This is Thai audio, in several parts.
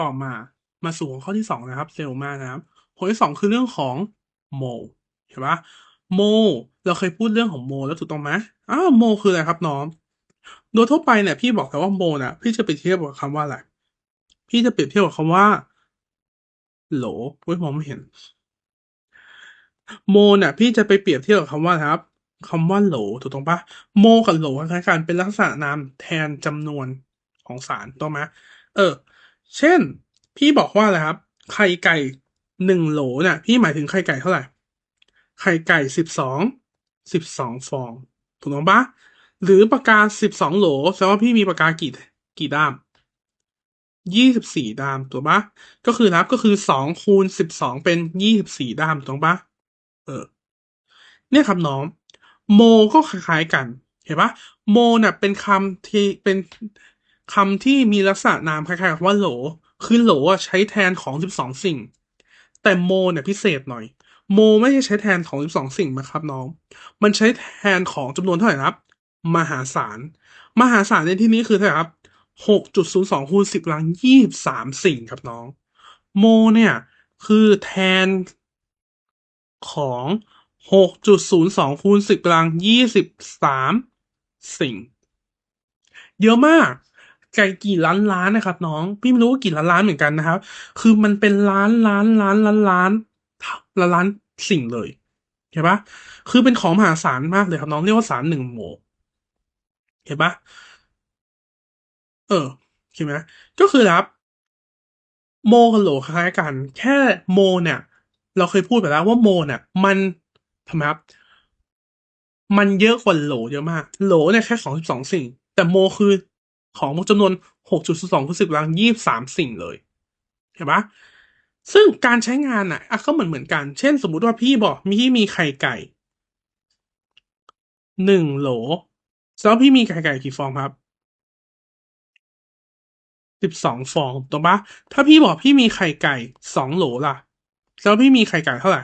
ต่อมามาสู่หัวข้อที่สองนะครับเร็วมานะครับหัวข้อที่สองคือเรื่องของโมเห็นปะโมเราเคยพูดเรื่องของโมแล้วถูกต้องไหมอ้าวโมคืออะไรครับน้องโดยทั่วไปเนี่ยพี่บอกแต่ว่าโมนะพี่จะเปรียบเทียบกับคำว่าอะไรพี่จะเปรียบเทียบกับคำว่า โหลเว้ยมองไม่เห็น โมเนี่ยพี่จะไปเปรียบเทียบกับคำว่าครับคำว่าโหลถูกต้องปะโมกับโหลคล้ายๆกันเป็นลักษณะนามแทนจำนวนของสารถูกไหมเออ เช่น พี่บอกว่าอะไรครับ ไข่ไก่หนึ่งโหลนี่ยพี่หมายถึงไข่ไก่เท่าไหร่ ไข่ไก่สิบสองสิบสองฟองถูกต้องปะหรือปากกาสิบสองโหลแสดงว่าพี่มีปากกากี่กี่ด้ามยี่สิบสี่ด้ามถูกปะก็คือนับก็คือสองคูณสิบสองเป็นยี่สิบสี่ด้ามถูกปะเออ เนี่ยครับน้อง โมก็คล้ายๆกัน เห็นปะโมเนี่ยเป็นคำที่เป็น คำที่มีลักษณะนามคล้ายๆกับว่าโหล คือโหลใช้แทนของสิบสองสิ่ง แต่โมเนี่ยพิเศษหน่อย โมไม่ใช่ใช้แทนของสิบสองสิ่งนะครับน้อง มันใช้แทนของจำนวนเท่าไหร่ครับ มหาศาล มหาศาลในที่นี้คือเท่าไหร่ครับหกจุดศูนย์สองคูณสิบกำลังยี่สิบสามสิ่งครับน้อง โมเนี่ยคือแทนของหกจุดศูนย์สองคูณสิบกำลังยี่สิบสามสิ่ง เยอะมาก ไก่กี่ล้านล้านนะครับ น้อง พี่ไม่รู้ว่ากี่ล้านล้านเหมือนกันนะครับ คือมันเป็นล้านล้านล้านล้านล้านล้านล้านสิ่งเลยเห็นปะคือเป็นของมหาศาลมากเลยครับ น้องเรียกว่าสารหนึ่งโมเห็นปะเออใช่ไหมก็คือครับ โมกับโหลคล้ายกัน แค่โมเนี่ย เราเคยพูดไปแล้วว่าโมเนี่ย มันทำไมครับ มันเยอะกว่าโหลเยอะมาก โหลเนี่ยแค่ของสิบสองสิ่ง แต่โมคือ ของจำนวนหกจุดสองคูณสิบกำลังยี่สามสิ่งเลย เห็นปะซึ่งการใช้งานอะอะก็เหมือนเหมือนกัน เช่น สมมุติว่าพี่บอกมีพี่มีไข่ไก่หนึ่งโหลแล้วพี่มีไข่ไก่กี่ฟองครับสิบสองฟองถูกปะถ้าพี่บอกพี่มีไข่ไก่สองโหลล่ะ แล้วพี่มีไข่ไก่เท่าไหร่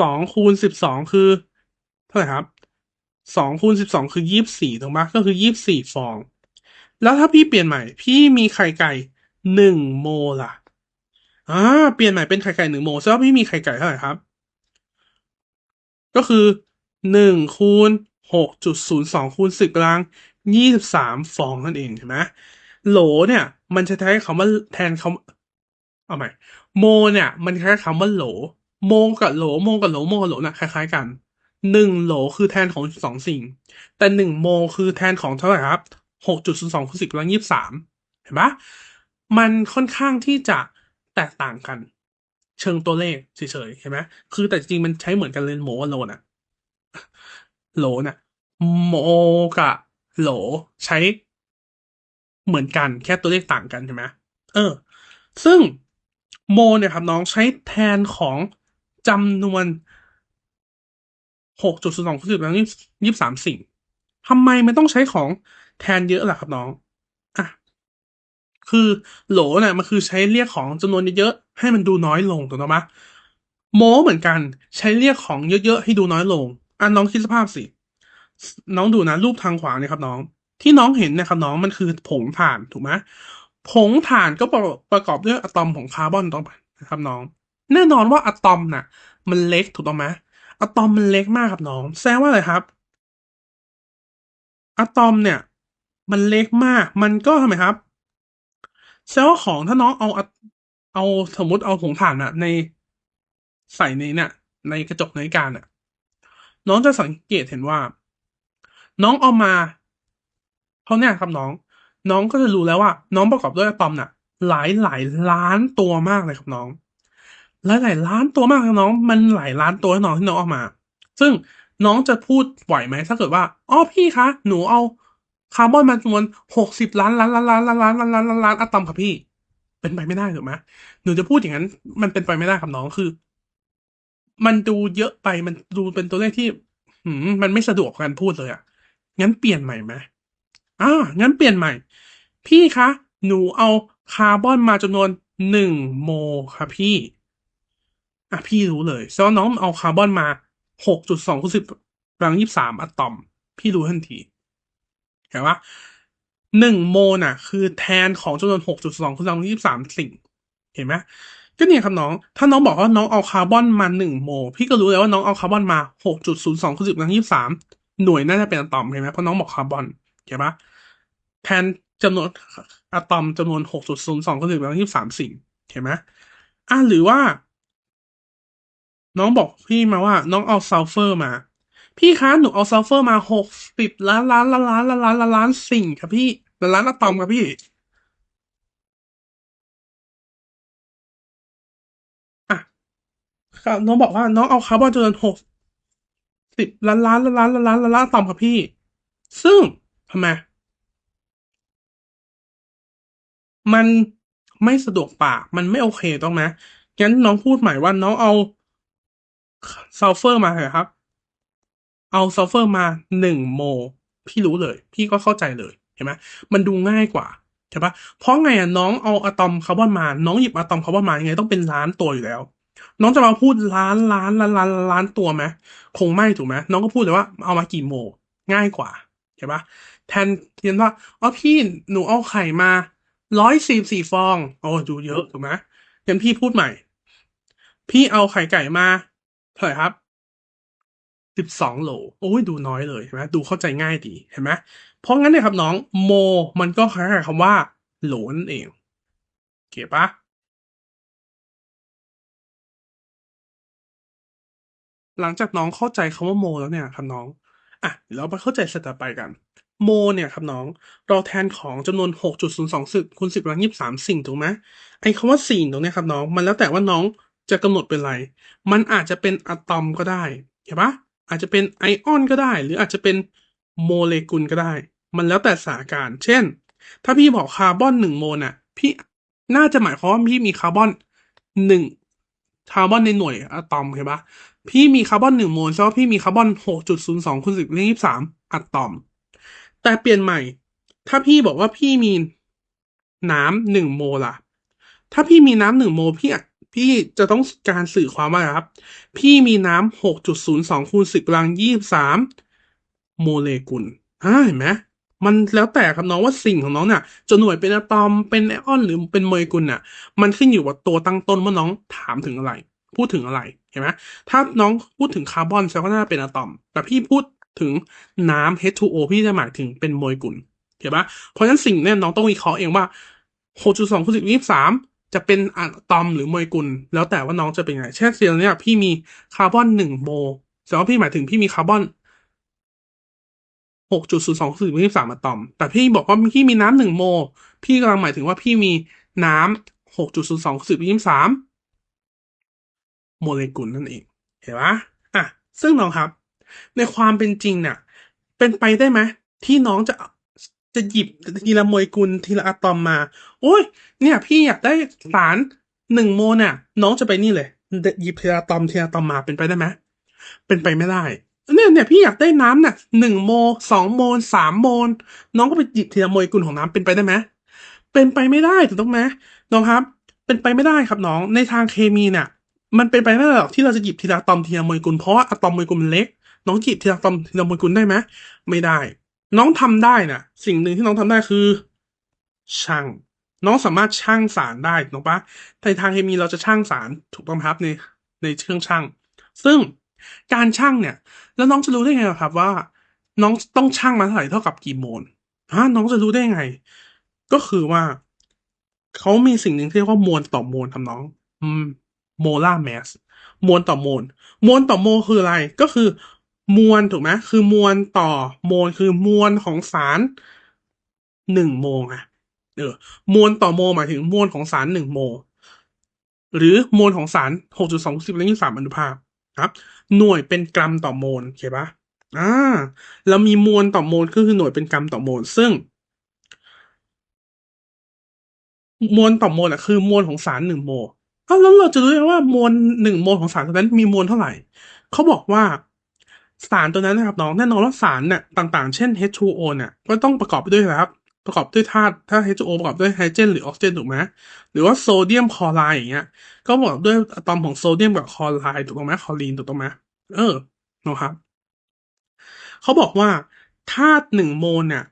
สองคูณสิบสองคือ เท่าไหร่ครับ สองคูณสิบสองคือยี่สิบสี่ถูกปะก็คือยี่สิบสี่ฟอง แล้วถ้าพี่เปลี่ยนใหม่ พี่มีไข่ไก่หนึ่งโมล่ะอ่าเปลี่ยนใหม่เป็นไข่ไก่หนึ่งโมแสดงว่าพี่มีไข่ไก่เท่าไหร่ครับ ก็คือหนึ่งคูณหกจุดศูนย์สองคูณสิบกำลังยี่สิบสามฟองนั่นเองใช่ไหมโหลเนี่ย มันจะใช้คำว่าแทนคำเอาใหม่โมเนี่ย มันใช้คำว่าโหลโมกับโหลโมกับโหลโมกับโหลน่ะคล้ายๆกัน หนึ่งโหลคือแทนของสองสิ่ง แต่หนึ่งโมคือแทนของเท่าไหร่ครับหกจุดศูนย์สองคูณสิบกำลังยี่สิบสามเห็นปะมันค่อนข้างที่จะแตกต่างกัน เชิงตัวเลขเฉยๆเห็นไหมคือแต่จริงมันใช้เหมือนกันเลยโมกับโหลน่ะโหลน่ะโมกับโหลใช้เหมือนกันแค่ตัวเลขต่างกันใช่ไหมเออ ซึ่งโมเนี่ยครับน้องใช้แทนของจำนวน หกจุดสองสิบแล้วยี่สิบสามสิ่งทำไมมันต้องใช้ของแทนเยอะล่ะครับน้องอะคือโหลเนี่ยมันคือใช้เรียกของจำนวนเยอะๆให้มันดูน้อยลงถูกต้องไหมโมเหมือนกันใช้เรียกของเยอะๆให้ดูน้อยลงอะน้องคิดสภาพสิ น้องดูนะรูปทางขวาเนี่ยครับน้อง ที่น้องเห็นเนี่ยครับน้องมันคือผงถ่านถูกไหมผงถ่านก็ประกอบด้วยอะตอมของคาร์บอนต้องครับน้อง แน่นอนว่าอะตอมน่ะ มันเล็กถูกต้องไหม อะตอมมันเล็กมากครับน้อง แสดงว่าอะไรครับ อะตอมเนี่ย มันเล็กมาก มันก็ทำไมครับ แสดงว่าของถ้าน้องเอาเอาสมมติเอาผงถ่านอะในใส่ในเนี่ยในกระจกนาฬิกาเนี่ยน้องจะสังเกตเห็นว่า น้องเอามาเขาเนี่ยครับน้อง น้องก็จะรู้แล้วว่า น้องประกอบด้วยอะตอมน่ะ หลายหลายล้านตัวมากเลยครับน้อง หลายหลายล้านตัวมากน้อง มันหลายล้านตัวน้องที่น้องออกมา ซึ่งน้องจะพูดไหวไหมถ้าเกิดว่าอ๋อพี่คะ หนูเอาคาร์บอนมาจำนวนหกสิบล้านล้านล้านล้านล้านล้านล้านล้านล้านล้านอะตอมครับพี่ เป็นไปไม่ได้ถูกไหมหนูจะพูดอย่างนั้น มันเป็นไปไม่ได้ครับน้องคือ มันดูเยอะไปมันดูเป็นตัวเลขที่หืมมันไม่สะดวกการพูดเลยอะ่ะงั้นเปลี่ยนใหม่ไหมอ่างั้นเปลี่ยนใหม่ พี่คะ หนูเอาคาร์บอนมาจำนวนหนึ่งโมค่ะพี่ อะพี่รู้เลยแสดงน้องเอาคาร์บอนมาหกจุดสองคูณสิบกำลังยี่สามอะตอม พี่รู้ทันทีเห็นปะหนึ่งโมลน่ะ คือแทนของจำนวนหกจุดสองคูณสองยี่สิบสามสิ่ง เห็นไหมก็เนี่ยครับน้อง ถ้าน้องบอกว่าน้องเอาคาร์บอนมาหนึ่งโมลพี่ก็รู้แล้วว่าน้องเอาคาร์บอนมาหกจุดศูนย์สองคูณสิบกำลังยี่สิบสามหน่วยน่าจะเป็นอะตอมเห็นไหมเพราะน้องบอกคาร์บอนเห็นปะแทนจำนวนอะตอมจำนวนหกจุดศูนย์สองคูณสิบกำลังยี่สิบสามสิ่งเห็นไหมอะหรือว่า น้องบอกพี่มาว่า น้องเอาซัลเฟอร์มา พี่คะหนูเอาซัลเฟอร์มาหกสิบล้านล้านล้านล้านล้านล้านล้านล้านสิ่งครับพี่ล้านล้านอะตอมครับพี่ อะครับน้องบอกว่าน้องเอาคาร์บอนจำนวนหกสิบล้านล้านล้านล้านล้านล้านล้านล้านอะตอมครับพี่ ซึ่งทำไมมันไม่สะดวกปากมันไม่โอเคต้องไหมงั้นน้องพูดใหม่ว่าน้องเอา ซัลเฟอร์มาเหรอครับ เอาซัลเฟอร์มาหนึ่งโม พี่รู้เลย พี่ก็เข้าใจเลยเห็นไหมมันดูง่ายกว่าใช่ปะเพราะไงอะน้องเอาอะตอมคาร์บอนมา น้องหยิบอะตอมคาร์บอนมายังไงต้องเป็นล้านตัวอยู่แล้ว น้องจะมาพูดล้านล้านล้านล้านล้านตัวไหมคงไม่ถูกไหมน้องก็พูดเลยว่าเอามากี่โม ง่ายกว่าเห็นปะแทนเทียนว่าอ๋อพี่หนูเอาไข่มาร้อยสี่สี่ฟองโอ้ดูเยอะถูกไหมงั้นพี่พูดใหม่ พี่เอาไข่ไก่มา ท่าไหร่ครับสิบสองโหลโอ้ยดูน้อยเลยเห็นไหมดูเข้าใจง่ายดีเห็นไหมเพราะงั้นเนี่ยครับน้องโม มันก็คล้ายๆคำว่า โหลนั่นเองเก็บปะหลังจากน้องเข้าใจคำว่าโม แล้วเนี่ยครับน้องอะเดี๋ยวเราไปเข้าใจสเต็ปไปกันโมเนี่ยครับน้อง เราแทนของจำนวนหกจุดศูนย์สองสิบคูณสิบกำลังยี่สิบสามสิ่งถูกไหมไอ้คำว่าสิ่งตรงเนี้ยครับน้อง มันแล้วแต่ว่าน้อง จะกำหนดเป็นอะไร มันอาจจะเป็นอะตอมก็ได้เห็นปะอาจจะเป็นไอออนก็ได้ หรืออาจจะเป็นโมเลกุลก็ได้ มันแล้วแต่สถานการณ์ เช่น ถ้าพี่บอกคาร์บอนหนึ่งโมลน่ะ พี่น่าจะหมายความว่าพี่มีคาร์บอนหนึ่งคาร์บอนในหน่วยอะตอมเห็นปะพี่มีคาร์บอนหนึ่งโมลแสดงว่าพี่มีคาร์บอนหกจุดศูนย์สองคูณสิบเลขยี่สามอะตอม แต่เปลี่ยนใหม่ ถ้าพี่บอกว่าพี่มีน้ำหนึ่งโมล่ะ ถ้าพี่มีน้ำหนึ่งโมลพี่ พี่จะต้องการสื่อความว่าครับ พี่มีน้ำหกจุดศูนย์สองคูณสิบกำลังยี่สามโมเลกุลอ่าเห็นไหมมันแล้วแต่ครับน้องว่าสิ่งของน้องเนี่ยจะหน่วยเป็นอะตอมเป็นไอออนหรือเป็นโมเลกุลน่ะมันขึ้นอยู่กับตัวตั้งต้นว่าน้องถามถึงอะไร พูดถึงอะไรเห็นไหมถ้าน้องพูดถึงคาร์บอนแสดงว่าน่าเป็นอะตอม แต่พี่พูดถึงน้ำ H2O พี่จะหมายถึงเป็นโมเลกุลเห็นปะเพราะฉะนั้นสิ่งเนี่ยน้องต้องวิเคราะห์เองว่า 6.2คูณ10 23 จะเป็นอะตอมหรือโมเลกุล แล้วแต่ว่าน้องจะเป็นไง เช่นเสียงเนี่ยพี่มีคาร์บอนหนึ่งโมแสดงว่าพี่หมายถึงพี่มีคาร์บอนหกจุดศูนย์สองสี่ยี่สามอะตอม แต่พี่บอกว่าพี่มีน้ำหนึ่งโม พี่กำลังหมายถึงว่าพี่มีน้ำหกจุดศูนย์สองสี่ยี่สามโมเลกุลนั่นเอง เห็นปะอะ ซึ่งน้องครับ ในความเป็นจริงเนี่ย เป็นไปได้ไหมที่น้องจะจะหยิบทีละโมเลกุลทีละอะตอมมา อ้ยเนี่ย พี่อยากได้สารหนึ่งโมลเนี่ยน้องจะไปนี่เลยหยิบทีอะตอมทีอะตอมมาเป็นไปได้ไหมเป็นไปไม่ได้เนี่ยเนี่ยพี่อยากได้น้ำเนี่ยหนึ่งโมสองโมสามโมน้องก็ไปหยิบทีละโมเลกุลของน้ำเป็นไปได้ไหมเป็นไปไม่ได้ถูกต้องไหมน้องครับ เป็นไปไม่ได้ครับน้องในทางเคมีเนี่ยมันเป็นไปไม่ได้หรอกที่เราจะหยิบทีละอะตอมทีละโมเลกุลเพราะว่าอะตอมโมเลกุลมันเล็ก น้องหยิบทีละอะตอมทีละโมเลกุลได้ไหมไม่ได้ น้องทำได้น่ะ สิ่งหนึ่งที่น้องทำได้คือ ช่าง น้องสามารถช่างสารได้ถูกปะในทางเคมีเราจะช่างสารถูกต้องครับในในเครื่องช่าง ซึ่งการช่างเนี่ย แล้วน้องจะรู้ได้ไงครับว่า น้องต้องช่างมาเท่าไหร่เท่ากับกี่โมลฮะน้องจะรู้ได้ไง ก็คือว่าเขามีสิ่งหนึ่งที่เรียกว่ามวลต่อมวลทำน้องอืมโมลาร์แมสมวลต่อมวลมวลต่อโมลคืออะไรก็คือ มวลถูกไหมคือมวลต่อโมลคือมวลของสารหนึ่งโมลอะ เออมวลต่อโมหมายถึงมวลของสารหนึ่งโม หรือมวลของสารหกจุดสองสิบเลขยี่สามอนุภาคครับ หน่วยเป็นกรัมต่อโมลเข้าปะอ่าแล้วมีมวลต่อโมลก็คือหน่วยเป็นกรัมต่อโมล ซึ่ง มวลต่อโมลอะคือ มวลของสารหนึ่งโมอ้าวแล้วเราจะรู้ได้ว่ามวลหนึ่งโมลของสารตัวนั้นมีมวลเท่าไหร่ เขาบอกว่าสารตัวนั้นนะครับน้องแน่นอนว่าสารเนี่ยต่างๆ เช่น H2O เนี่ยก็ต้องประกอบไปด้วยครับ ประกอบด้วยธาตุถ้า H2O ประกอบด้วยไฮเจนหรือออกซิเจนถูกไหมหรือว่าโซเดียมคลอไรด์อย่างเงี้ย ก็ประกอบด้วยอะตอมของโซเดียมกับคลอไรด์ถูกต้องไหมคลอรีนถูกต้องไหมเออนะครับเขาบอกว่าธาตุหนึ่งโมลเนี่ย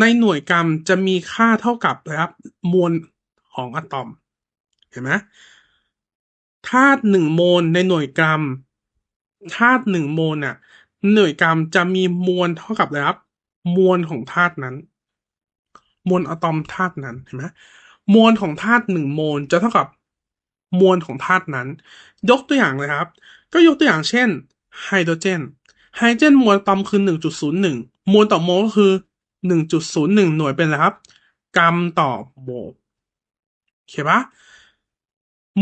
ในหน่วยกรัมจะมีค่าเท่ากับนะครับมวลของอะตอม เห็นไหมธาตุหนึ่งโมลในหน่วยกรัมธาตุหนึ่งโมลน่ะหน่วยกรัมจะมีมวลเท่ากับอะครับ มวลของธาตุนั้น มวลอะตอมธาตุนั้นเห็นไหมมวลของธาตุหนึ่งโมลจะเท่ากับมวลของธาตุนั้น ยกตัวอย่างเลยครับ ก็ยกตัวอย่างเช่นไฮโดรเจนไฮโดรเจนมวลอะตอมคือหนึ่งจุดศูนย์หนึ่งมวลต่อโมลก็คือหนึ่งจุดศูนย์หนึ่งหน่วยเป็นอะไรครับ กรัมต่อโมลโอเคปะ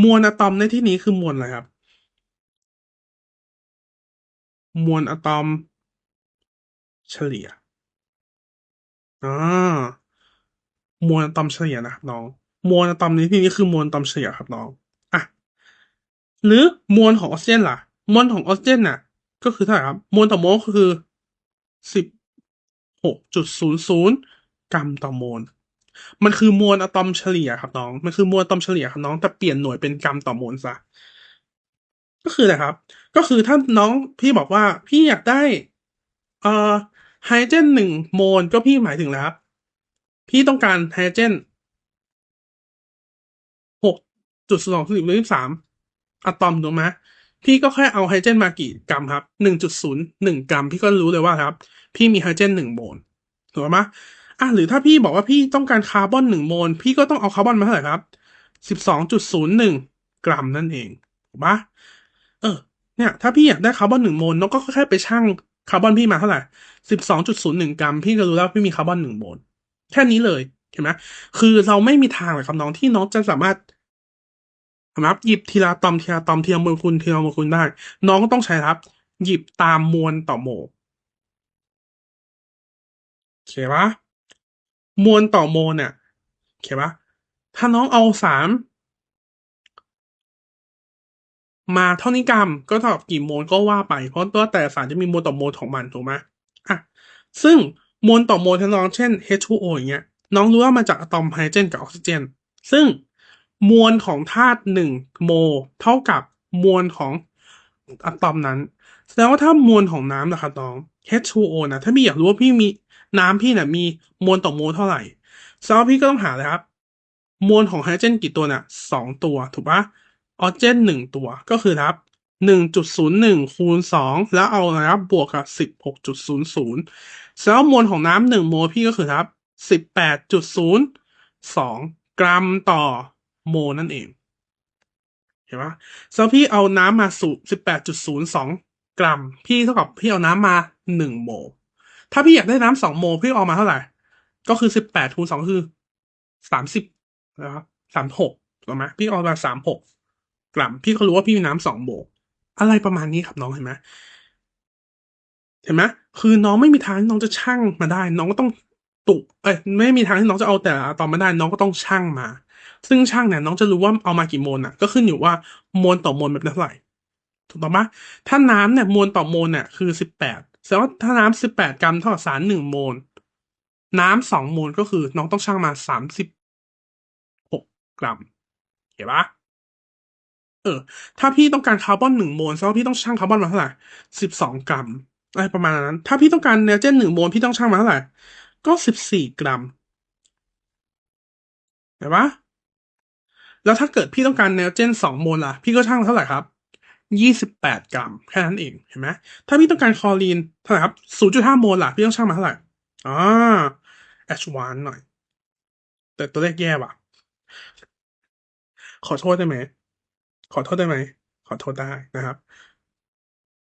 มวลอะตอมในที่นี้คือมวลอะไรครับ มวลอะตอม เฉลี่ยอ่า มวลอะตอมเฉลี่ยนะครับน้อง มวลอะตอมในที่นี้คือมวลอะตอมเฉลี่ยครับน้องอะหรือมวลของออกซิเจนล่ะ มวลของออกซิเจนน่ะ ก็คือเท่าไหร่ครับ มวลต่อโมลก็คือสิบหกจุดศูนย์ศูนย์กรัมต่อโมล มันคือมวลอะตอมเฉลี่ยครับน้อง มันคือมวลอะตอมเฉลี่ยครับน้องแต่เปลี่ยนหน่วยเป็นกรัมต่อโมลซะก็คืออะไรครับ ก็คือถ้าน้องพี่บอกว่าพี่อยากได้เอ่อไฮโดรเจนหนึ่งโมลก็พี่หมายถึงแล้วครับ พี่ต้องการไฮโดรเจนหกจุดสองสิบหรือสามอะตอมถูกไหมพี่ก็แค่เอาไฮโดรเจนมากี่กรัมครับหนึ่งจุดศูนย์หนึ่งกรัม พี่ก็รู้เลยว่าครับ พี่มีไฮโดรเจนหนึ่งโมลถูกไหมอะหรือถ้าพี่บอกว่าพี่ต้องการคาร์บอนหนึ่งโมล พี่ก็ต้องเอาคาร์บอนมาเท่าไหร่ครับสิบสองจุดศูนย์หนึ่งกรัมนั่นเองถูกปะเออ เนี่ย ถ้าพี่อยากได้คาร์บอนหนึ่งโมลน้องก็แค่ไปชั่งคาร์บอนพี่มาเท่าไหร่สิบสองจุดศูนย์หนึ่งกรัม พี่ก็รู้แล้วพี่มีคาร์บอนหนึ่งโมล แค่นี้เลยเห็นไหมคือเราไม่มีทางเลยครับน้องที่น้องจะสามารถนะครับหยิบทีละตอมทีละตอมทีละโมเลกุลทีละโมเลกุลได้ น้องก็ต้องใช้ครับ หยิบตามมวลต่อโมลโอเคปะมวลต่อโมลเนี่ยโอเคปะถ้าน้องเอาสามมาเท่านี้กรัมก็เท่ากับกี่โมลก็ว่าไป เพราะตัวแต่สารจะมีโมลต่อโมลของมันถูกไหมอะซึ่ง มวลต่อโมลที่น้องเช่น H2O อย่างเงี้ยน้องรู้ว่ามาจากอะตอมไฮโดรเจนกับออกซิเจน ซึ่งมวลของธาตุหนึ่งโม เท่ากับมวลของอะตอมนั้น แสดงว่าถ้ามวลของน้ำนะครับน้อง H2O นะถ้าพี่อยากรู้ว่าพี่มีน้ำพี่เนี่ยมีมวลต่อโมลเท่าไหร่แสดงว่าพี่ก็ต้องหาเลยครับ มวลของไฮโดรเจนกี่ตัวเนี่ยสองตัวถูกปะออกซิเจนหนึ่งตัวก็คือครับ หนึ่งจุดศูนย์หนึ่งคูณสองแล้วเอานะครับบวกกับสิบหกจุดศูนย์ศูนย์แล้วมวลของน้ำหนึ่งโมลพี่ก็คือครับสิบแปดจุดศูนย์สองกรัมต่อโมลนั่นเองเห็นปะแล้วพี่เอาน้ำมาสู่สิบแปดจุดศูนย์สองกรัม พี่เท่ากับพี่เอาน้ำมาหนึ่งโมลถ้าพี่อยากได้น้ำสองโมลพี่เอามาเท่าไหร่ ก็คือสิบแปดคูณสองคือสามสิบนะครับสามหกถูกไหมพี่เอามาสามหกกรัม พี่ก็รู้ว่าพี่มีน้ำสองโมล อะไรประมาณนี้ครับน้องเห็นไหมเห็นไหมคือน้องไม่มีทางที่น้องจะชั่งมาได้ น้องก็ต้องตุกเอ้ยไม่มีทางที่น้องจะเอาแต่อะตอมมาได้ น้องก็ต้องชั่งมา ซึ่งช่างเนี่ยน้องจะรู้ว่าเอามากี่โมลอะ ก็ขึ้นอยู่ว่ามวลต่อมวลแบบเท่าไหร่ถูกต้องปะถ้าน้ำเนี่ยมวลต่อโมลเนี่ยคือสิบแปดแสดงว่าถ้าน้ำสิบแปดกรัมเท่ากับสารหนึ่งโมล น้ำสองโมลก็คือน้องต้องชั่งมาสามสิบหกกรัมเห็นปะ เออ ถ้าพี่ต้องการคาร์บอนหนึ่งโมลแสดงว่าพี่ต้องชั่งคาร์บอนมาเท่าไหร่สิบสองกรัมอะไรประมาณนั้น ถ้าพี่ต้องการไนโตรเจนหนึ่งโมลพี่ต้องชั่งมาเท่าไหร่ ก็สิบสี่กรัมเห็นปะแล้วถ้าเกิดพี่ต้องการไนโตรเจนสองโมลล่ะ พี่ก็ชั่งเท่าไหร่ครับยี่สิบแปดกรัม แค่นั้นเอง เห็นไหมถ้าพี่ต้องการคลอรีนเท่าไหร่ครับศูนย์จุดห้าโมลล่ะ พี่ต้องชั่งมาเท่าไหร่อ่า H1 หน่อย แต่ตัวเลขแย่ว่ะ ขอโทษได้ไหม ขอโทษได้ไหม ขอโทษได้นะครับ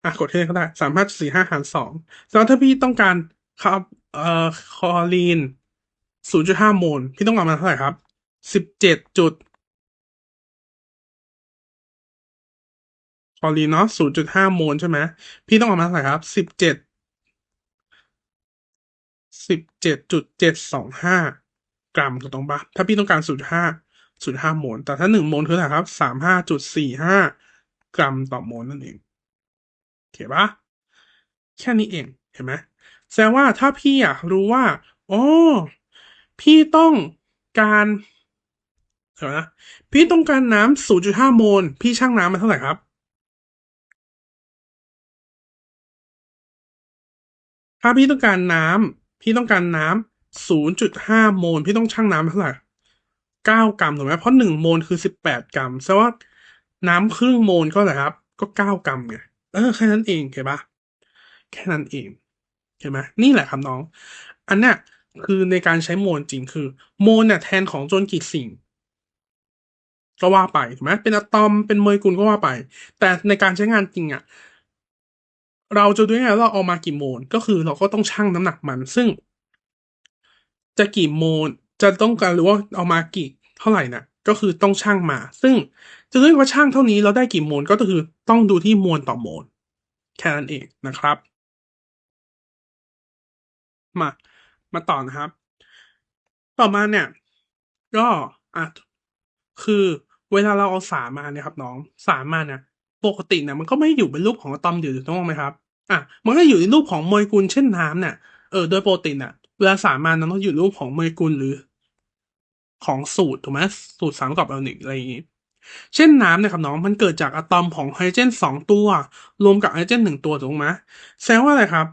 อะกดที่ไหนก็ได้สามห้าสี่ห้าหารสองแล้วถ้าพี่ต้องการครับเอ่อคอรีนศูนย์จุดห้าโมลพี่ต้องการมาเท่าไหร่ครับสิบเจ็ดจุดคอรีนเนาะศูนย์จุดห้าโมลใช่ไหมพี่ต้องการมาเท่าไหร่ครับสิบเจ็ดสิบเจ็ดจุดเจ็ดสองห้ากรัมถูกต้องปะถ้าพี่ต้องการศูนย์ห้า ศูนย์ห้าโมล แต่ถ้าหนึ่งโมลคือเท่าไหร่ครับสามห้าจุดสี่ห้ากรัมต่อโมลนั่นเองโอเคปะแค่นี้เองเห็นไหมแสดงว่าถ้าพี่อยากรู้ว่าโอ๋อพี่ต้องการเดี๋ยวนะพี่ต้องการน้ำศูนย์จุดห้าโมล พี่ชั่งน้ำมาเท่าไหร่ครับถ้าพี่ต้องการน้ำพี่ต้องการน้ศูนย์จุดห้าโมล พี่ต้องชั่งน้ำเท่าไหร่ เก้ากรัมถูกไหมเพราะหนึ่งโมลคือสิบแปดกรัมแสดงว่าน้ำครึ่งโมลก็แหละครับ ก็เก้ากรัมไงเออแค่นั้นเองเห็นปะแค่นั้นเองเห็นไหมนี่แหละครับน้อง อันเนี้ยคือในการใช้โมลจริงคือโมลเนี่ยแทนของจนกี่สิ่ง ก็ว่าไปถูกไหมเป็นอะตอมเป็นโมเลกุลก็ว่าไป แต่ในการใช้งานจริงอะเราจะดูยังไงว่าเราเอามากี่โมลก็คือเราก็ต้องชั่งน้ำหนักมัน ซึ่งจะกี่โมล จะต้องการหรือว่าเอามากี่เท่าไหร่นะก็คือต้องชั่งมา ซึ่งจะเรียกว่าชั่งเท่านี้เราได้กี่โมลก็คือต้องดูที่มวลต่อโมลแค่นั้นเองนะครับ มามาต่อนะครับ ต่อมาเนี่ย ก็อะคือเวลาเราเอาสารมาเนี่ยครับ น้องสารมาเนี่ยปกติเนี่ยมันก็ไม่อยู่เป็นรูปของอะตอมเดียวถูกต้องไหมครับอะมันก็อยู่ในรูปของโมเลกุลเช่นน้ำเนี่ยเออโดยปกติเนี่ยเวลาสารมานั้นต้องอยู่รูปของโมเลกุลหรือ ของสูตรถูกไหมสูตรสามกับอลนิกอะไรอย่างนี้ เช่นน้ำเนี่ยครับน้องมันเกิดจากอะตอมของไฮโดรเจนสองตัวรวมกับไฮโดรเจนหนึ่งตัวถูกไหมแสดงว่าอะไรครับ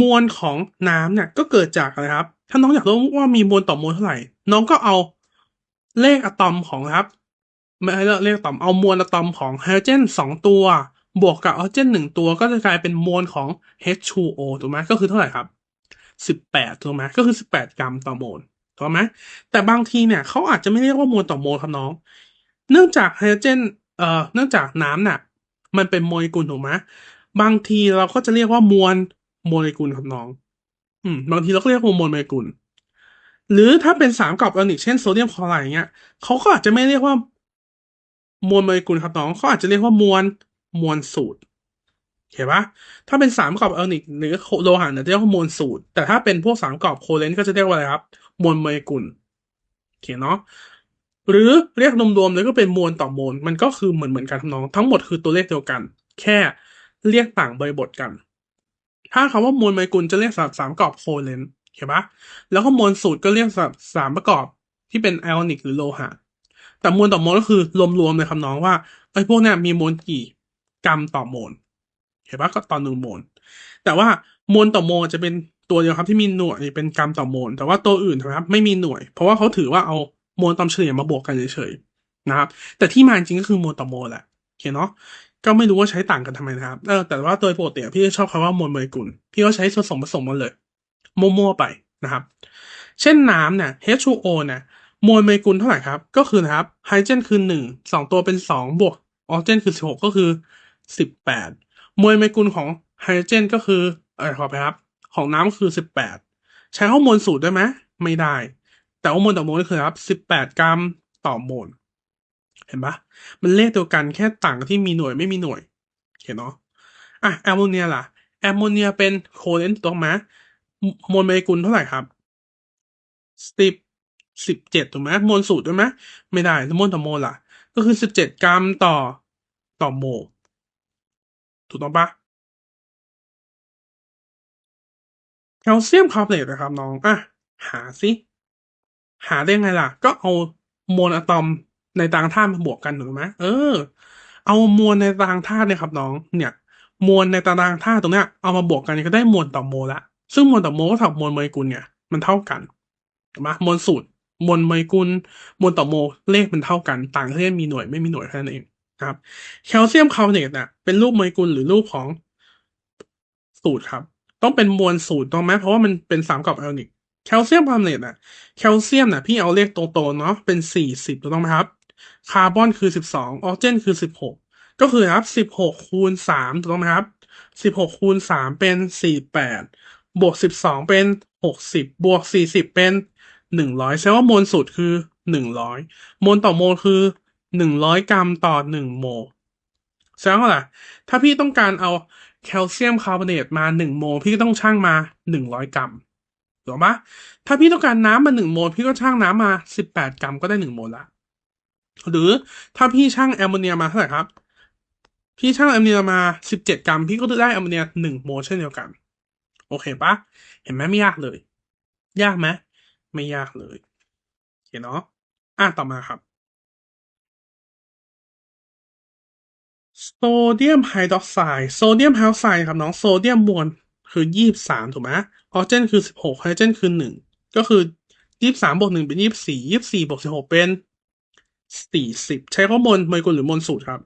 มวลของน้ำเนี่ยก็เกิดจากอะไรครับ ถ้าน้องอยากรู้ว่ามีมวลต่อมวลเท่าไหร่ น้องก็เอาเลขอะตอมของครับไม่ใช่เลขอะตอมเอามวลอะตอมของไฮโดรเจนสองตัว บวกกับออกซิเจนหนึ่งตัวก็จะกลายเป็นมวลของ H2O ถูกไหมก็คือเท่าไหร่ครับสิบแปดถูกไหมก็คือสิบแปดกรัมต่อโมล ถูกไหมแต่บางทีเนี่ยเขาอาจจะไม่เรียกว่ามวลต่อโมลครับน้อง เนื่องจากไฮโดรเจนเอ่อเนื่องจากน้ำน่ะ มันเป็นโมเลกุลถูกไหมบางทีเราก็จะเรียกว่ามวลโมเลกุลครับน้อง อืม บางทีเราก็เรียกว่ามวลโมเลกุล หรือถ้าเป็นสามกับออนิกเช่นโซเดียมคลอไรด์เงี้ยเขาก็อาจจะไม่เรียกว่ามวลโมเลกุลครับน้องเขาอาจจะเรียกว่ามวลมวลสูตรเห็นปะถ้าเป็นสามกับออนิกหรือโลหะเนี่ยจะเรียกว่ามวลสูตร แต่ถ้าเป็นพวกสามกับโคเลนก็จะเรียกว่าอะไรครับ มวลโมเลกุลโอเคเนาะหรือเรียกรวมๆเลยก็เป็นมวลต่อมวลมันก็คือเหมือนเหมือนกันทั้งน้อง ทั้งหมดคือตัวเลขเดียวกัน แค่เรียกต่างบริบทกัน ถ้าคำว่ามวลโมเลกุลจะเรียกสามสามปรอบโคเลนเห็นปะแล้วก็มวลสูตรก็เรียกสามสามประกอบที่เป็นไอออนิกหรือโลหะแต่มวลต่อมวลก็คือรวมๆเลยครับน้องว่าไอ้พวกนี้มีมวลกี่กรัมต่อโมลเห็นปะก็ต่อหนึ่งโมลแต่ว่ามวลต่อโมลจะเป็น ตัวเดียวครับที่มีหน่วยเป็นกรัมต่อโมล แต่ว่าตัวอื่นนะครับไม่มีหน่วย เพราะว่าเขาถือว่าเอามวลตามเฉลี่ยมาบวกกันเฉยๆนะครับ แต่ที่มาจริงก็คือมวลต่อโมลแหละโอเคเนาะก็ไม่รู้ว่าใช้ต่างกันทำไมนะครับเออแต่ว่าโดยปกติพี่ชอบคำว่ามวลโมเลกุลพี่ก็ใช้ผสมผสมมาเลยมั่วๆไปนะครับ เช่นน้ำเนี่ย H2O เนี่ยมวลโมเลกุลเท่าไหร่ครับ ก็คือนะครับไฮโดรเจนคือหนึ่งสองตัวเป็นสองบวกออกซิเจนคือสิบหกก็คือสิบแปดมวลโมเลกุลของไฮโดรเจนก็คือเออขอไปครับ ของน้ำคือสิบแปดใช้ข้อมูลสูตรได้ไหมไม่ได้ แต่ว่ามวลต่อโมลคือครับสิบแปดกรัมต่อโมล เห็นปะมันเลขเดียวกันแค่ต่างที่มีหน่วยไม่มีหน่วยเห็นเนาะอะแอมโมเนียล่ะแอมโมเนียเป็นโคเลนต์ถูกไหมมวลโมเลกุลเท่าไหร่ครับสิบสิบเจ็ดถูกไหมมวลสูตรด้วยไหมไม่ได้แล้วมวลต่อโมลล่ะ ก็คือสิบเจ็ดกรัมต่อต่อโมลถูกต้องปะ แคลเซียมคาร์บอเนตนะครับน้อง อะ หาสิ หาได้ไงล่ะ ก็เอามวลอะตอมในตารางธาตุมาบวกกันถูกไหมเออ เอามวลในตารางธาตุเนี่ยครับน้อง เนี่ย มวลในตารางธาตุตรงเนี้ยเอามาบวกกันก็ได้มวลต่อโมลละซึ่งมวลต่อโมลก็เท่ากับมวลโมเลกุลเนี่ยมันเท่ากันถูกไหมมวลสูตร มวลโมเลกุล มวลต่อโมลเลขมันเท่ากัน ต่างแค่มีหน่วยไม่มีหน่วยแค่นั้นเองครับ แคลเซียมคาร์บอเนตเนี่ยเป็นรูปโมเลกุลหรือรูปของสูตรครับ ต้องเป็นมวลสูตรต้องไหมเพราะว่ามันเป็นสามกับไอออนิกแคลเซียมคาร์บอเนตน่ะแคลเซียมน่ะพี่เอาเลขโตๆเนาะเป็นสี่สิบถูกต้องไหมครับ คาร์บอนคือสิบสองออกซิเจนคือสิบหกก็คือครับสิบหกคูณสามถูกต้องไหมครับสิบหกคูณสามเป็นสี่แปดบวกสิบสองเป็นหกสิบบวกสี่สิบเป็นหนึ่งร้อยแสดงว่ามวลสูตรคือหนึ่งร้อยมวลต่อโมลคือหนึ่งร้อยกรัมต่อหนึ่งโมลแสดงว่าอะไรถ้าพี่ต้องการเอา แคลเซียมคาร์บอเนตมาหนึ่งโมลพี่ก็ต้องชั่งมาหนึ่งร้อยกรัมถูกปะถ้าพี่ต้องการน้ำมาหนึ่งโมลพี่ก็ชั่งน้ำมาสิบแปดกรัมก็ได้หนึ่งโมลละหรือถ้าพี่ชั่งแอมโมเนียมาเท่าไหร่ครับ พี่ชั่งแอมโมเนียมาสิบเจ็ดกรัม พี่ก็จะได้แอมโมเนียหนึ่งโมลเช่นเดียวกัน โอเคปะเห็นไหมไม่ยากเลย ยากไหมไม่ยากเลยโอเคเนาะอะต่อมาครับ โซเดียมไฮดรอกไซด์โซเดียมไฮดรอกไซด์ครับน้องโซเดียมมวลคือยี่สามถูกไหมออกซิเจนคือสิบหกไฮดรเจนคือหนึ่งก็คือยี่สิบสามบวกหนึ่งเป็นยี่สิบสี่ยี่สิบสี่บวกสิบหกเป็นสี่สิบใช้ข้อมวลโมเลกุลหรือมวลสูตรครับ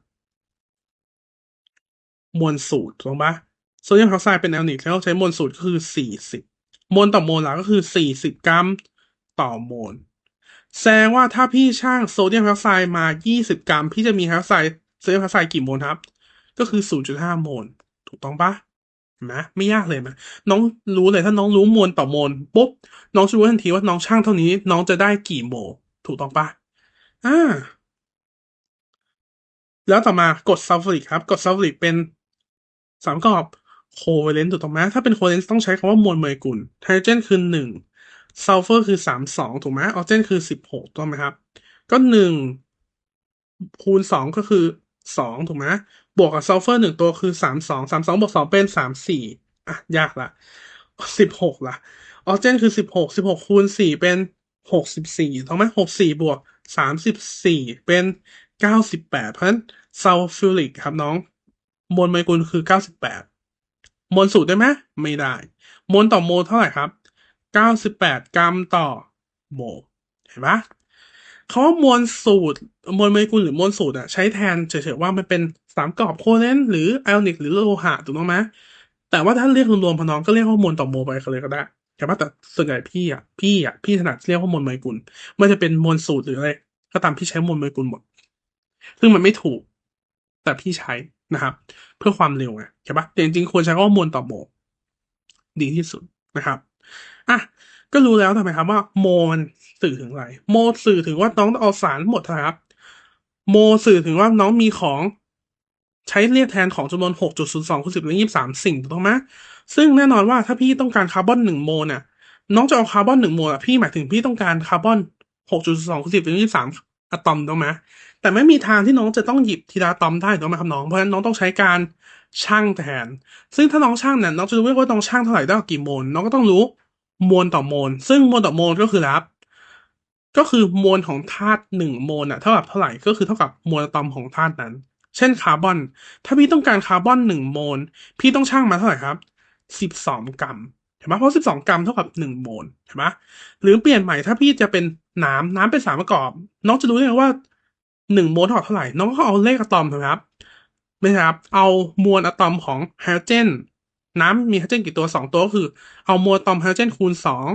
มวลสูตรถูกปะโซเดียมไฮดรอกไซด์เป็นแอลนิกแล้วใช้มวลสูตรก็คือสี่สิบมวลต่อโมลละก็คือสี่สิบกรัมต่อโมลแสดงว่าถ้าพี่ช่างโซเดียมไฮดรอกไซด์มายี่สิบกรัม พี่จะมีไฮดรอกไซด์ โซเดียมไฮดรอกไซด์กี่โมลครับ ก็คือศูนจุดห้าโมล ถูกต้องปะนะไม่ยากเลยนะน้องรู้เลยถ้าน้องรู้มวลต่อโมลปุ๊บน้องจะรู้ทันทีว่าน้องช่างเท่านี้ น้องจะได้กี่โมลถูกต้องปะอ่าแล้วต่อมากดซัลฟูริกครับกดซัลฟูริกเป็นสามประกอบโคเวเลนต์ถูกต้องไหมถ้าเป็นโคเวเลนต์ต้องใช้คำว่ามวลโมเลกุลไฮโดรเจนคือหนึ่งซัลเฟอร์คือสามสองถูกไหมออกซิเจนคือสิบหกถูกไหมครับ ก็หนึ่งคูณสองก็คือ สองถูกไหมบวกกับซัลเฟอร์หนึ่งตัวคือสามสองสามสองบวกสองเป็นสามสี่อะ ยากละสิบหกละออกซิเจนคือสิบหกสิบหกคูณสี่เป็นหกสิบสี่ถูกไหมหกสี่บวกสามสิบสี่เป็นเก้าสิบแปดเพราะฉะนั้นซัลฟูริกครับน้อง มวลโมเลกุลคือเก้าสิบแปดมวลสูตรได้ไหมไม่ได้ มวลต่อโมลเท่าไหร่ครับเก้าสิบแปดกรัมต่อโมลเห็นปะ เขาว่ามวลสูตรมวลโมเลกุลหรือมวลสูตรอะใช้แทนเฉยๆว่ามันเป็นสามกรอบโคเลนต์หรือไอออนิกหรือโลหะถูกต้องไหมแต่ว่าถ้าเรียกรวมๆพอน้องก็เรียกว่ามวลต่อโมลไปกันเลยก็ได้แต่ว่าแต่ส่วนใหญ่พี่อะพี่อะพี่ถนัดเรียกว่ามวลโมเลกุลไม่จะเป็นมวลสูตรหรืออะไรก็ตามพี่ใช้มวลโมเลกุลหมด ซึ่งมันไม่ถูก แต่พี่ใช้นะครับ เพื่อความเร็วไงใช่ปะแต่จริงๆควรใช้คำว่ามวลต่อโมลดีที่สุดนะครับอะ ก็รู้แล้วทำไมครับว่าโมมันสื่อถึงอะไร โมสื่อถึงว่าน้องต้องเอาสารหมดนะครับ โมสื่อถึงว่าน้องมีของใช้เรียกแทนของจำนวนหกจุดศูนย์สองคูณสิบและยี่สิบสามสิ่งถูกต้องไหมซึ่งแน่นอนว่าถ้าพี่ต้องการคาร์บอนหนึ่งโมเนี่ยน้องจะเอาคาร์บอนหนึ่งโมอะพี่หมายถึงพี่ต้องการคาร์บอนหกจุดสองคูณสิบและยี่สิบสามอะตอมถูกไหมแต่ไม่มีทางที่น้องจะต้องหยิบทีละอะตอมได้ถูกไหมครับน้อง เพราะฉะนั้นน้องต้องใช้การชั่งแทน ซึ่งถ้าน้องชั่งเนี่ยน้องจะรู้ว่าน้องชั่งเท่าไหร่ได้กี่โมล น้องก็ต้องรู้ มวลต่อโมลซึ่งมวลต่อโมลก็คือรับ ก็คือมวลของธาตุหนึ่งโมลอะเท่ากับเท่าไหร่ก็คือเท่ากับมวลอะตอมของธาตุนั้น เช่นคาร์บอน ถ้าพี่ต้องการคาร์บอนหนึ่งโมลพี่ต้องชั่งมาเท่าไหร่ครับสิบสองกรัมเห็นไหมเพราะสิบสองกรัมเท่ากับหนึ่งโมลเห็นไหมหรือเปลี่ยนใหม่ถ้าพี่จะเป็นน้ำน้ำเป็นสารประกอบ น้องจะรู้ได้ว่าหนึ่งโมลเท่ากับเท่าไหร่ น้องก็เอาเลขอะตอมถูกไหมครับไม่ใช่ครับ เอามวลอะตอมของไฮโดรเจน น้ำมีไฮโดรเจนกี่ตัวสองตัวก็คือ เอาโมลตอมไฮโดรเจนคูณสอง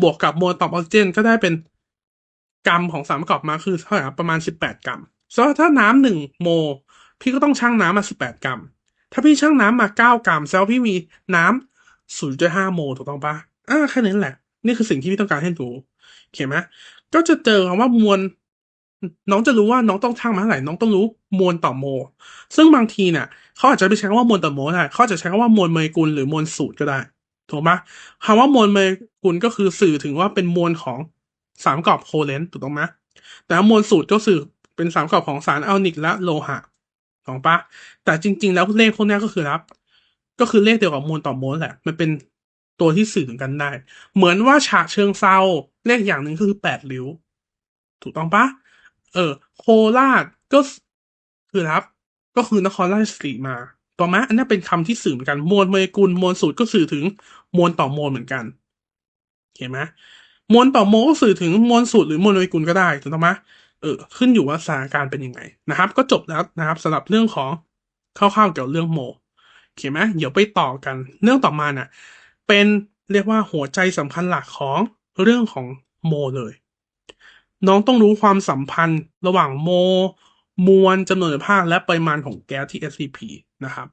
บวกกับโมลตอมออกซิเจนก็ได้เป็นกรัมของสารประกอบมาคือเท่าไหร่ประมาณสิบแปดกรัมสมมติถ้าน้ำหนึ่งโม พี่ก็ต้องชั่งน้ำมาสิบแปดกรัม ถ้าพี่ชั่งน้ำมาเก้ากรัมแสดงว่าพี่มีน้ำศูนย์จุดห้าโมถูกต้องปะอ่าแค่นั้นแหละ นี่คือสิ่งที่พี่ต้องการให้รู้เขียนไหมก็จะเจอคำว่ามวล น้องจะรู้ว่าน้องต้องชั่งมาเท่าไหร่น้องต้องรู้มวลต่อโมลซึ่งบางทีเนี่ยเขาอาจจะไปใช้คำว่ามวลต่อโมลได้เขาจะใช้คำว่ามวลโมเลกุลหรือมวลสูตรก็ได้ถูกไหมคำว่ามวลโมเลกุลก็คือสื่อถึงว่าเป็นมวลของสารปรอบโคเลนต์ถูกต้องไหมแต่มวลสูตรก็สื่อเป็นสารปรอบของสารอัลนิกและโลหะถูกปะแต่จริง ๆ แล้วเลขพวกนี้ก็คือรับ ก็คือเลขเดียวกับมวลต่อโมลแหละ มันเป็นตัวที่สื่อถึงกันได้ เหมือนว่าฉากเชิงเซาเลขอย่างหนึ่งคือแปดริ้ว ถูกต้องปะ เออ โคราชก็คือรับ ก็คือนครราชสีมา ต่อมาอันนี้เป็นคำที่สื่อเหมือนกัน มวลโมเลกุลมวลสูตรก็สื่อถึงมวลต่อมวลเหมือนกันเห็นไหมมวลต่อโมลก็สื่อถึงมวลสูตรหรือมวลโมเลกุลก็ได้ถูกต้องไหมเออ ขึ้นอยู่ว่าสถานการณ์เป็นยังไงนะครับ ก็จบแล้วนะครับสำหรับเรื่องของคร่าวๆเกี่ยวกับเรื่องโมเห็นไหมเดี๋ยวไปต่อกัน เรื่องต่อมาน่ะ เป็นเรียกว่าหัวใจสำคัญหลักของเรื่องของโมเลย น้องต้องรู้ความสัมพันธ์ระหว่างโม มวลจำนวนภาคและปริมาณของแก๊สที่ SCP นะครับ